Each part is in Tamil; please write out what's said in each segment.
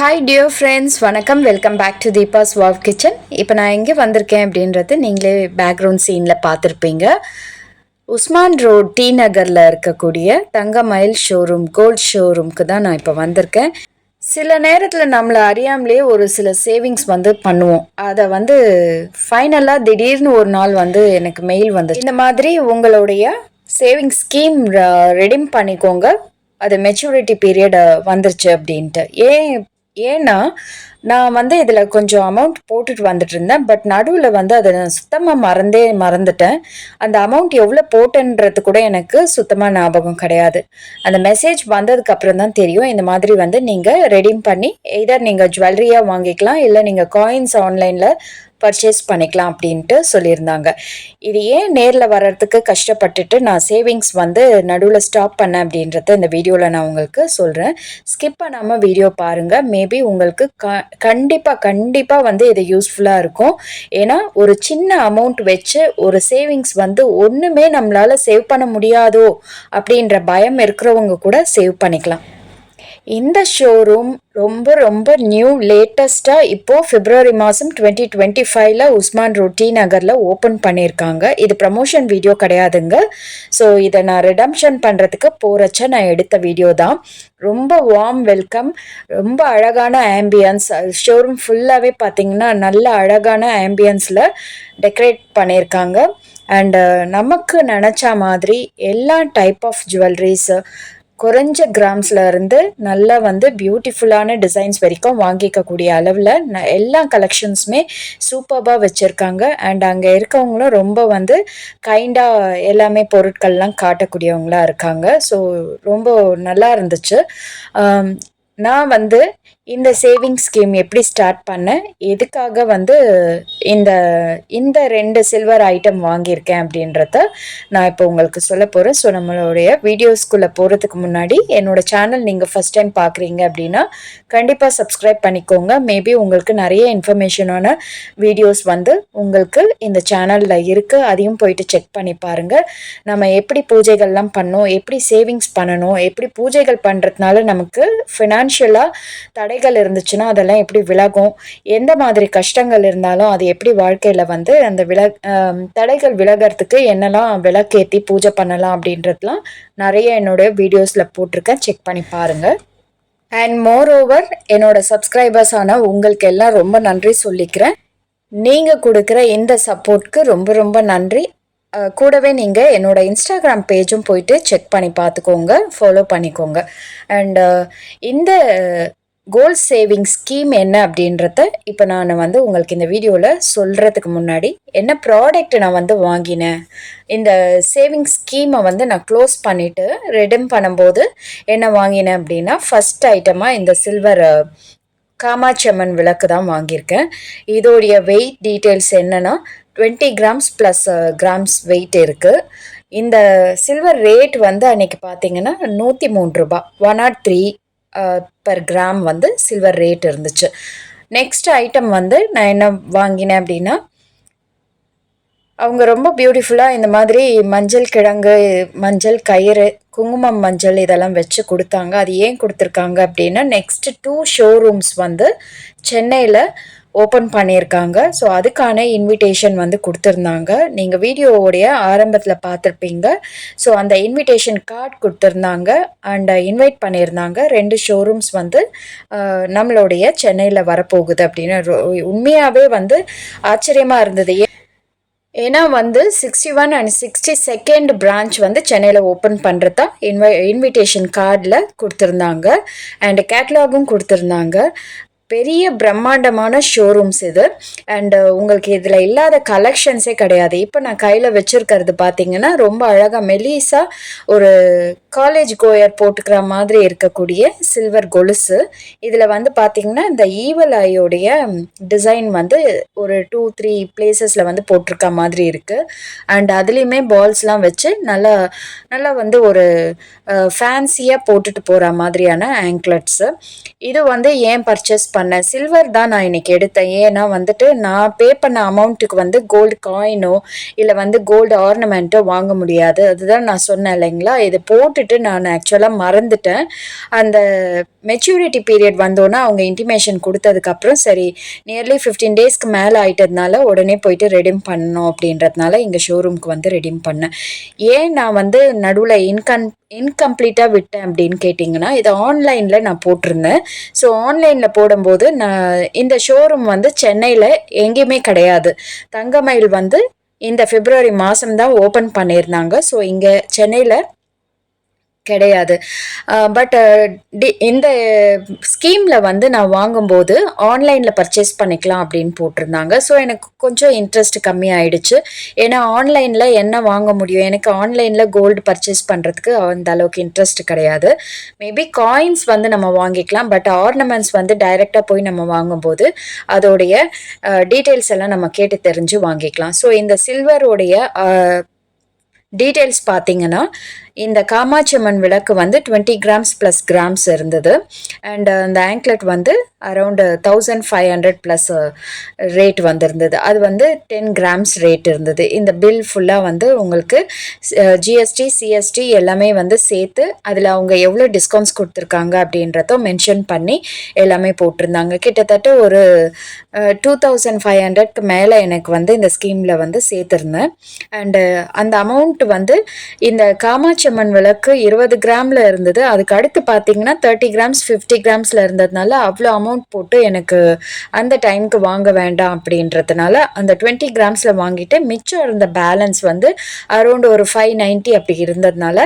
ஹாய் டியர் ஃப்ரெண்ட்ஸ் வணக்கம். Welcome back to Deepa's wow kitchen இப்போ நான் எங்கே வந்திருக்கேன் அப்படின்றது நீங்களே பேக்ரவுண்ட் சீனில் பார்த்துருப்பீங்க. உஸ்மான் ரோட் டி நகரில் இருக்கக்கூடிய தங்கமயில் ஷோரூம் கோல்ட் ஷோரூம்க்கு தான் நான் இப்போ வந்திருக்கேன். சில நேரத்தில் நம்மளை அறியாமலே ஒரு சில சேவிங்ஸ் வந்து பண்ணுவோம். அதை வந்து ஃபைனலாக திடீர்னு ஒரு நாள் வந்து எனக்கு மெயில் வந்து இந்த மாதிரி உங்களுடைய சேவிங் ஸ்கீம் ரெடிம் பண்ணிக்கோங்க. அது மெச்சூரிட்டி பீரியட் வந்துருச்சு அப்படின்ட்டு. ஏன் ஏன்னா நான் வந்து இதில் கொஞ்சம் அமௌண்ட் போட்டுட்டு வந்துட்டு இருந்தேன். பட் நடுவில் வந்து அதை நான் சுத்தமாக மறந்தே மறந்துட்டேன். அந்த அமௌண்ட் எவ்வளோ போட்டேன்றது கூட எனக்கு சுத்தமாக ஞாபகம் கிடையாது. அந்த மெசேஜ் வந்ததுக்கப்புறம் தான் தெரியும். இந்த மாதிரி வந்து நீங்கள் ரெடீம் பண்ணி எதர் நீங்கள் ஜுவல்லரியாக வாங்கிக்கலாம் இல்லை நீங்கள் காயின்ஸ் ஆன்லைனில் பர்ச்சேஸ் பண்ணிக்கலாம் அப்படின்ட்டு சொல்லியிருந்தாங்க. இது ஏன் நேரில் வர்றதுக்கு கஷ்டப்பட்டுட்டு நான் சேவிங்ஸ் வந்து நடுவில் ஸ்டாப் பண்ணேன் அப்படின்றத இந்த வீடியோவில் நான் உங்களுக்கு சொல்கிறேன் ஸ்கிப் பண்ணாமல் வீடியோ பாருங்கள் மேபி உங்களுக்கு க கண்டிப்பாக கண்டிப்பாக வந்து இது யூஸ்ஃபுல்லாக இருக்கும். ஏன்னா ஒரு சின்ன அமௌண்ட் வச்சு ஒரு சேவிங்ஸ் வந்து ஒன்றுமே நம்மளால் சேவ் பண்ண முடியாதோ அப்படின்ற பயம் இருக்கிறவங்க கூட சேவ் பண்ணிக்கலாம். இந்த ஷோரூம் ரொம்ப ரொம்ப நியூ லேட்டஸ்ட்டாக இப்போது பிப்ரவரி மாதம் டுவெண்ட்டி டுவெண்ட்டி ஃபைவ்ல உஸ்மான் ரொட்டி நகரில் ஓப்பன் பண்ணியிருக்காங்க இது ப்ரமோஷன் வீடியோ கிடையாதுங்க. ஸோ இதை நான் ரிடம்ஷன் பண்ணுறதுக்கு போகிறச்ச நான் எடுத்த வீடியோ தான். ரொம்ப வார்ம் வெல்கம் ரொம்ப அழகான ஆம்பியன்ஸ் ஷோரூம் ஃபுல்லாகவே பார்த்தீங்கன்னா நல்ல அழகான ஆம்பியன்ஸில் டெக்கரேட் பண்ணியிருக்காங்க அண்டு நமக்கு நினச்ச மாதிரி எல்லா டைப் ஆஃப் ஜுவல்லரிஸு குறைஞ்ச கிராம்ஸில் இருந்து நல்லா வந்து பியூட்டிஃபுல்லான டிசைன்ஸ் வரைக்கும் வாங்கிக்கக்கூடிய அளவில் ந எல்லா கலெக்ஷன்ஸுமே சூப்பராக வச்சுருக்காங்க. அண்ட் அங்கே இருக்கவங்களும் ரொம்ப வந்து கைண்டாக எல்லாமே பொருட்கள்லாம் காட்டக்கூடியவங்களாக இருக்காங்க. ஸோ ரொம்ப நல்லா இருந்துச்சு. Um, நான் வந்து இந்த சேவிங் ஸ்கீம் எப்படி ஸ்டார்ட் பண்ணேன் எதுக்காக வந்து இந்த இந்த ரெண்டு சில்வர் ஐட்டம் வாங்கியிருக்கேன் அப்படின்றத நான் இப்போ உங்களுக்கு சொல்ல போகிறேன் ஸோ நம்மளுடைய வீடியோஸ்குள்ளே போகிறதுக்கு முன்னாடி என்னோட சேனல் நீங்கள் ஃபஸ்ட் டைம் பார்க்குறீங்க அப்படின்னா கண்டிப்பாக சப்ஸ்கிரைப் பண்ணிக்கோங்க. மேபி உங்களுக்கு நிறைய இன்ஃபர்மேஷனான வீடியோஸ் வந்து உங்களுக்கு இந்த சேனலில் இருக்குது அதையும் போயிட்டு செக் பண்ணி பாருங்கள் நம்ம எப்படி பூஜைகள்லாம் பண்ணோம்? எப்படி சேவிங்ஸ் பண்ணணும்? எப்படி பூஜைகள் பண்ணுறதுனால நமக்கு ஃபினான்ஷியலாக தடை தடைகள் இருந்துச்சுன்னா அதெல்லாம் எப்படி விலகும்? எந்த மாதிரி கஷ்டங்கள் இருந்தாலும் அது எப்படி வாழ்க்கையில் வந்து அந்த வில தடைகள் விலகிறதுக்கு என்னெல்லாம் விளக்கேற்றி பூஜை பண்ணலாம் அப்படின்றதுலாம் நிறைய என்னுடைய வீடியோஸில் போட்டிருக்கேன். செக் பண்ணி பாருங்கள் அண்ட் மோர் ஓவர் என்னோட சப்ஸ்கிரைபர்ஸ் ஆனால் உங்களுக்கு எல்லாம் ரொம்ப நன்றி சொல்லிக்கிறேன். நீங்கள் கொடுக்குற இந்த சப்போர்ட்க்கு ரொம்ப ரொம்ப நன்றி. கூடவே நீங்கள் என்னோடய இன்ஸ்டாகிராம் பேஜும் போயிட்டு செக் பண்ணி பார்த்துக்கோங்க. ஃபாலோ பண்ணிக்கோங்க. அண்டு இந்த கோல் சேவிங் ஸ்கீம் என்ன அப்படின்றத இப்போ நான் வந்து உங்களுக்கு இந்த வீடியோவில் சொல்கிறதுக்கு முன்னாடி என்ன ப்ராடக்ட் நான் வந்து வாங்கினேன். இந்த சேவிங் ஸ்கீமை வந்து நான் க்ளோஸ் பண்ணிவிட்டு ரெடம் பண்ணும்போது என்ன வாங்கினேன் அப்படின்னா ஃபஸ்ட் ஐட்டமாக இந்த சில்வர் காமாட்சி அம்மன் விளக்கு தான் வாங்கியிருக்கேன். இதோடைய வெயிட் டீட்டெயில்ஸ் என்னென்னா twenty grams plus grams weight இருக்குது இந்த சில்வர் ரேட் வந்து அன்றைக்கி பார்த்தீங்கன்னா நூற்றி மூணு ரூபா one naught three per gram வந்து சில்வர் ரேட் இருந்துச்சு. நெக்ஸ்ட் ஐட்டம் வந்து நான் என்ன வாங்கினேன் அப்படின்னா அவங்க ரொம்ப பியூட்டிஃபுல்லாக இந்த மாதிரி மஞ்சள் கிழங்கு மஞ்சள் கயிறு குங்குமம் மஞ்சள் இதெல்லாம் வச்சு கொடுத்தாங்க. அது ஏன் கொடுத்துருக்காங்க அப்படின்னா நெக்ஸ்ட் டூ ஷோரூம்ஸ் வந்து சென்னையில் ஓப்பன் பண்ணியிருக்காங்க. ஸோ அதுக்கான இன்விடேஷன் வந்து கொடுத்துருந்தாங்க. நீங்கள் வீடியோவுடைய ஆரம்பத்தில் பார்த்துருப்பீங்க. ஸோ அந்த இன்விடேஷன் கார்டு கொடுத்துருந்தாங்க. அண்ட் இன்வைட் பண்ணியிருந்தாங்க. ரெண்டு ஷோரூம்ஸ் வந்து uh, நம்மளுடைய சென்னையில் வரப்போகுது அப்படின்னு. உண்மையாகவே வந்து ஆச்சரியமாக இருந்தது. ஏன்னா வந்து sixty one and sixty second branch வந்து சென்னையில் ஓப்பன் பண்ணுறதா இன்வை இன்விடேஷன் கார்டில் கொடுத்துருந்தாங்க. அண்ட் கேட்லாகும் கொடுத்துருந்தாங்க. பெரிய பிரம்மாண்டமான ஷோரூம்ஸ் இது. அண்டு uh, உங்களுக்கு இதில் இல்லாத கலெக்ஷன்ஸே கிடையாது. இப்போ நான் கையில் வச்சுருக்கிறது பார்த்தீங்கன்னா ரொம்ப அழகாக மெலிஸாக ஒரு காலேஜ் கோயர் போட்டுக்கிற மாதிரி இருக்கக்கூடிய சில்வர் கொலுசு. இதில் வந்து பார்த்திங்கன்னா இந்த ஈவல் ஐயோடைய டிசைன் வந்து ஒரு டூ த்ரீ பிளேசஸில் வந்து போட்டிருக்க மாதிரி இருக்குது அண்ட் அதுலேயுமே பால்ஸ்லாம் வச்சு நல்லா நல்லா வந்து ஒரு ஃபேன்சியாக போட்டுட்டு போகிற மாதிரியான ஆங்க்லெட்ஸு இது வந்து ஏன் பர்ச்சேஸ் பண்ணேன் சில்வர் தான் நான் இன்றைக்கி எடுத்தேன். ஏன்னா வந்துட்டு நான் பே பண்ண அமௌண்ட்டுக்கு வந்து கோல்டு காயினோ இல்லை வந்து கோல்டு ஆர்னமெண்ட்டோ வாங்க முடியாது. அதுதான் நான் சொன்னேன் இல்லைங்களா? இது போட்டு போட்டுட்டு நான் ஆக்சுவலாக மறந்துட்டேன். அந்த மெச்சூரிட்டி பீரியட் வந்தோன்னே அவங்க இன்டிமேஷன் கொடுத்ததுக்கப்புறம் சரி நியர்லி ஃபிஃப்டீன் டேஸ்க்கு மேலே ஆயிட்டதுனால உடனே போயிட்டு ரெடிம் பண்ணோம் அப்படின்றதுனால இங்கே ஷோரூம்க்கு வந்து ரெடிம் பண்ணேன். ஏன் நான் வந்து நடுவில் இன்கன் இன்கம்ப்ளீட்டாக விட்டேன் அப்படின்னு கேட்டிங்கன்னா இதை ஆன்லைனில் நான் போட்டிருந்தேன். ஸோ ஆன்லைனில் போடும்போது நான் இந்த ஷோரூம் வந்து சென்னையில் எங்கேயுமே கிடையாது. தங்கமயில் வந்து இந்த பிப்ரவரி மாதம் தான் ஓப்பன் பண்ணியிருந்தாங்க. ஸோ இங்கே சென்னையில் கிடையாது. பட் டி இந்த ஸ்கீமில் வந்து நான் வாங்கும்போது ஆன்லைனில் பர்ச்சேஸ் பண்ணிக்கலாம் அப்படின்னு போட்டிருந்தாங்க. ஸோ எனக்கு கொஞ்சம் இன்ட்ரெஸ்ட் கம்மியாயிடுச்சு. ஏன்னா ஆன்லைனில் என்ன வாங்க முடியும்? எனக்கு ஆன்லைனில் கோல்டு பர்ச்சேஸ் பண்ணுறதுக்கு அந்த அளவுக்கு இன்ட்ரெஸ்ட் கிடையாது. மேபி காயின்ஸ் வந்து நம்ம வாங்கிக்கலாம் பட் ஆர்னமெண்ட்ஸ் வந்து டைரெக்டாக போய் நம்ம வாங்கும்போது அதோடைய டீட்டெயில்ஸ் எல்லாம் நம்ம கேட்டு தெரிஞ்சு வாங்கிக்கலாம். ஸோ இந்த சில்வருடைய டீட்டெயில்ஸ் பார்த்தீங்கன்னா இந்த காமாட்சி அம்மன் விளக்கு வந்து டுவெண்ட்டி கிராம்ஸ் ப்ளஸ் கிராம்ஸ் இருந்தது. அண்ட் அந்த ஆங்க்லெட் வந்து around thousand five hundred plus rate வந்திருந்தது. அது வந்து டென் கிராம்ஸ் ரேட் இருந்தது. இந்த பில் ஃபுல்லாக வந்து உங்களுக்கு uh, ஜிஎஸ்டி சிஎஸ்டி எல்லாமே வந்து சேர்த்து அதில் அவங்க எவ்வளோ டிஸ்கவுண்ட்ஸ் கொடுத்துருக்காங்க அப்படின்றத மென்ஷன் பண்ணி எல்லாமே போட்டிருந்தாங்க. கிட்டத்தட்ட ஒரு டூ தௌசண்ட் ஃபைவ் ஹண்ட்ரட்க்கு மேலே எனக்கு வந்து இந்த ஸ்கீமில் வந்து சேர்த்துருந்தேன். அண்டு uh, அந்த அமௌண்ட் வந்து இந்த காமாட்சி மண் விளக்கு இருபது கிராமில் இருந்தது. அதுக்கு அடுத்து பார்த்தீங்கன்னா தேர்ட்டி கிராம்ஸ் ஃபிஃப்டி கிராம்ஸில் இருந்ததுனால அவ்வளோ அமௌண்ட் போட்டு எனக்கு அந்த டைமுக்கு வாங்க வேண்டாம் அப்படின்றதுனால அந்த டுவெண்ட்டி கிராம்ஸில் வாங்கிட்டு மிச்சம் இருந்த பேலன்ஸ் வந்து அரௌண்ட் ஒரு ஃபைவ் நைன்ட்டி அப்படி இருந்ததுனால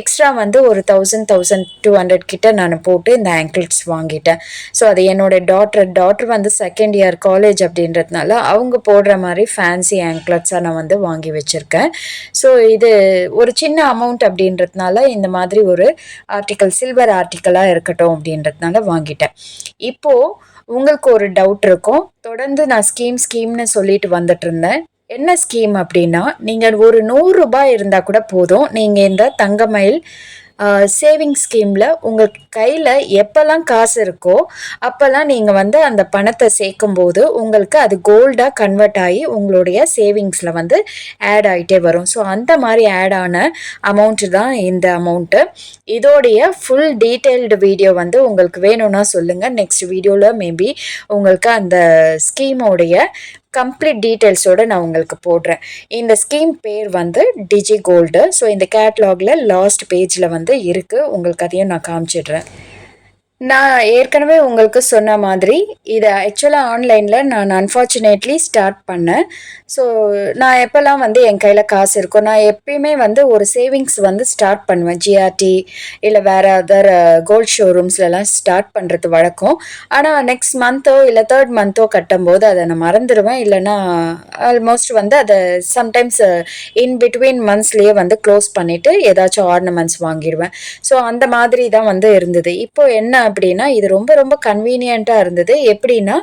எக்ஸ்ட்ரா வந்து ஒரு தௌசண்ட் தௌசண்ட் டூ ஹண்ட்ரட் கிட்ட நான் போட்டு இந்த ஆங்கிள்ஸ் வாங்கிட்டேன். ஸோ அது என்னோட டாட்டர் டாட்டர் வந்து செகண்ட் இயர் காலேஜ் அப்படின்றதுனால அவங்க போடுற மாதிரி ஃபேன்சி ஆங்க்லட்ஸாக நான் வந்து வாங்கி வச்சுருக்கேன். ஸோ இது ஒரு சின்ன அமௌண்ட் அப்படி அப்படின்றதுனால இந்த மாதிரி ஒரு ஆர்டிக்கல் சில்வர் ஆர்டிக்கலாக இருக்கட்டும் அப்படின்றதுனால வாங்கிட்டேன். இப்போது உங்களுக்கு ஒரு டவுட் இருக்கும். தொடர்ந்து நான் ஸ்கீம் ஸ்கீம்னு சொல்லிட்டு வந்துட்டு இருந்தேன். என்ன ஸ்கீம் அப்படின்னா நீங்கள் ஒரு நூறுரூபாய் இருந்தால் கூட போதும். நீங்கள் இந்த தங்கமயில் சேவிங் ஸ்கீமில் உங்கள் கையில் எப்போல்லாம் காசு இருக்கோ அப்போல்லாம் நீங்கள் வந்து அந்த பணத்தை சேர்க்கும்போது உங்களுக்கு அது கோல்டாக கன்வெர்ட் ஆகி உங்களுடைய சேவிங்ஸில் வந்து ஆட் ஆகிட்டே வரும். ஸோ அந்த மாதிரி ஆட் ஆன அமௌண்ட்டு தான் இந்த அமௌண்ட்டு இதோடைய ஃபுல் டீட்டெயில்டு வீடியோ வந்து உங்களுக்கு வேணும்னா சொல்லுங்கள் நெக்ஸ்ட் வீடியோவில் மேபி உங்களுக்கு அந்த ஸ்கீமோடைய கம்ப்ளீட் டீட்டெயில்ஸோடு நான் உங்களுக்கு போடுறேன். இந்த ஸ்கீம் பேர் வந்து டிஜி கோல்டு ஸோ இந்த கேட்லாகில் லாஸ்ட் பேஜில் வந்து இருக்குது உங்களுக்கு அதையும் நான் காமிச்சிடுறேன். நான் ஏற்கனவே உங்களுக்கு சொன்ன மாதிரி இதை ஆக்சுவலாக ஆன்லைனில் நான் அன்ஃபார்ச்சுனேட்லி ஸ்டார்ட் பண்ணேன். ஸோ நான் எப்போல்லாம் வந்து என் கையில் காசு இருக்கும் நான் எப்பயுமே வந்து ஒரு சேவிங்ஸ் வந்து ஸ்டார்ட் பண்ணுவேன். ஜிஆர்டி இல்லை வேறு அதர் கோல்ட் ஷோரூம்ஸ்லலாம் ஸ்டார்ட் பண்ணுறது வழக்கம். ஆனால் நெக்ஸ்ட் மந்த்தோ இல்லை தேர்ட் மந்த்தோ கட்டும்போது அதை நான் மறந்துடுவேன். இல்லைன்னா ஆல்மோஸ்ட் வந்து அதை சம்டைம்ஸ் இன் பிட்வீன் மந்த்ஸ்லேயே வந்து க்ளோஸ் பண்ணிவிட்டு ஏதாச்சும் ஆர்னமெண்ட்ஸ் வாங்கிடுவேன். ஸோ அந்த மாதிரி தான் வந்து இருந்தது. இப்போது என்ன அப்படின்னா இது ரொம்ப ரொம்ப கன்வீனியண்ட்டாக இருந்தது. எப்படின்னா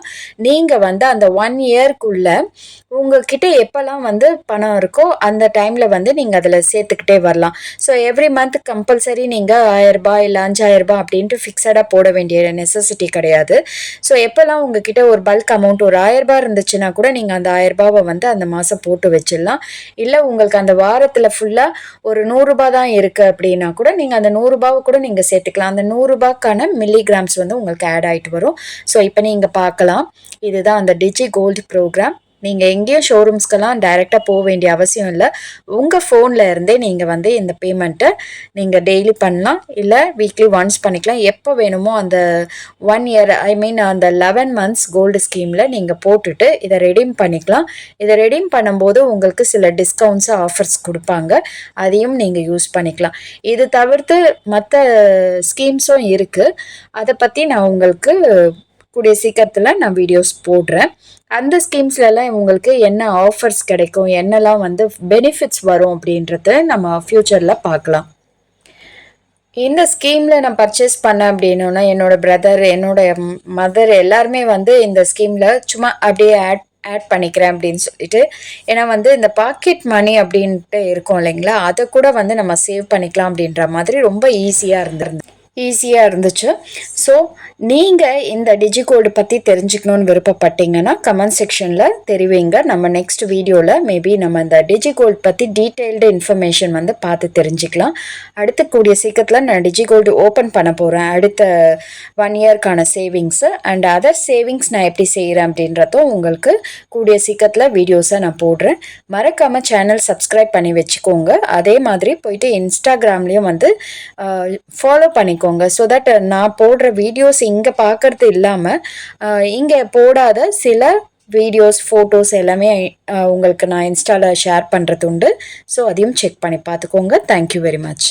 நீங்கள் வந்து அந்த ஒன் இயர்க்குள்ளே உங்ககிட்ட எப்போல்லாம் வந்து பணம் இருக்கோ அந்த டைமில் வந்து நீங்கள் அதில் சேர்த்துக்கிட்டே வரலாம். ஸோ எவ்ரி மந்த் கம்பல்சரி நீங்கள் ஆயிரரூபா இல்லை அஞ்சாயிரரூபா அப்படின்ட்டு ஃபிக்ஸடாக போட வேண்டிய நெசசிட்டி கிடையாது. ஸோ எப்போல்லாம் உங்ககிட்ட ஒரு பல்க் அமௌண்ட் ஒரு ஆயிரரூபா இருந்துச்சுன்னா கூட நீங்கள் அந்த ஆயிரரூபாவை வந்து அந்த மாதம் போட்டு வச்சிடலாம். இல்லை உங்களுக்கு அந்த வாரத்தில் ஃபுல்லாக ஒரு நூறுரூபா தான் இருக்குது அப்படின்னா கூட நீங்கள் அந்த நூறுரூபாவை கூட நீங்கள் சேர்த்துக்கலாம். அந்த நூறுரூபாக்கான மில்லி மில்லிகிராம்ஸ் வந்து உங்களுக்கு ஆட் ஆகிட்டு வரும். ஸோ இப்போ நீங்கள் பார்க்கலாம். இதுதான் அந்த டிஜி கோல்டு ப்ரோக்ராம் நீங்கள் எங்கேயும் ஷோரூம்ஸ்க்கெல்லாம் டைரெக்டாக போக வேண்டிய அவசியம் இல்லை. உங்கள் ஃபோனில் இருந்தே நீங்கள் வந்து இந்த பேமெண்ட்டை நீங்கள் டெய்லி பண்ணலாம். இல்லை வீக்லி ஒன்ஸ் பண்ணிக்கலாம். எப்போ வேணுமோ அந்த ஒன் இயர் ஐ மீன் அந்த லெவன் மந்த்ஸ் கோல்டு ஸ்கீமில் நீங்கள் போட்டுட்டு இதை ரெடீம் பண்ணிக்கலாம். இதை ரெடீம் பண்ணும்போது உங்களுக்கு சில டிஸ்கவுண்ட்ஸு ஆஃபர்ஸ் கொடுப்பாங்க. அதையும் நீங்கள் யூஸ் பண்ணிக்கலாம். இது தவிர்த்து மற்ற ஸ்கீம்ஸும் இருக்குது அதை பற்றி நான் உங்களுக்கு கூடிய சீக்கிரத்தில் நான் வீடியோஸ் போடுறேன். அந்த ஸ்கீம்ஸ்லலாம் உங்களுக்கு என்ன ஆஃபர்ஸ் கிடைக்கும் என்னெல்லாம் வந்து பெனிஃபிட்ஸ் வரும் அப்படின்றத நம்ம ஃப்யூச்சரில் பார்க்கலாம். இந்த ஸ்கீமில் நான் பர்ச்சேஸ் பண்ணேன் அப்படின்னா என்னோடய பிரதர் என்னோடய மதர் எல்லாருமே வந்து இந்த ஸ்கீமில் சும்மா அப்படியே ஆட் ஆட் பண்ணிக்கிறேன் அப்படின்னு சொல்லிட்டு ஏன்னா வந்து இந்த பாக்கெட் மணி அப்படின்ட்டு இருக்கும் இல்லைங்களா? அதை கூட வந்து நம்ம சேவ் பண்ணிக்கலாம் அப்படின்ற மாதிரி ரொம்ப ஈஸியாக இருந்திருந்தது. ஈஸியாக இருந்துச்சு. ஸோ நீங்கள் இந்த டிஜிகோல்டு பற்றி தெரிஞ்சுக்கணுன்னு விருப்பப்பட்டீங்கன்னா கமெண்ட் செக்ஷனில் தெரிவிங்க. நம்ம நெக்ஸ்ட் வீடியோவில் மேபி நம்ம இந்த டிஜிகோல்டு பற்றி டீட்டெயில்டு இன்ஃபர்மேஷன் வந்து பார்த்து தெரிஞ்சுக்கலாம். அடுத்த கூடிய சீக்கிரத்தில் நான் டிஜிகோல்டு ஓப்பன் பண்ண போகிறேன் அடுத்த ஒன் இயர்க்கான சேவிங்ஸு அண்ட் அதர் சேவிங்ஸ் நான் எப்படி செய்கிறேன் அப்படின்றதும் உங்களுக்கு கூடிய சீக்கிரத்தில் வீடியோஸை நான் போடுறேன். மறக்காமல் சேனல் சப்ஸ்கிரைப் பண்ணி வச்சுக்கோங்க. அதே மாதிரி போயிட்டு இன்ஸ்டாகிராம்லேயும் வந்து ஃபாலோ பண்ணிக்கோங்க. ஸோ தட் நான் போடுற வீடியோஸ் இங்கே பார்க்கறது இல்லாமல் இங்கே போடாத சில வீடியோஸ் ஃபோட்டோஸ் எல்லாமே உங்களுக்கு நான் இன்ஸ்டாவில் ஷேர் பண்ணுறது உண்டு. ஸோ அதையும் செக் பண்ணி பார்த்துக்கோங்க. Thank you very much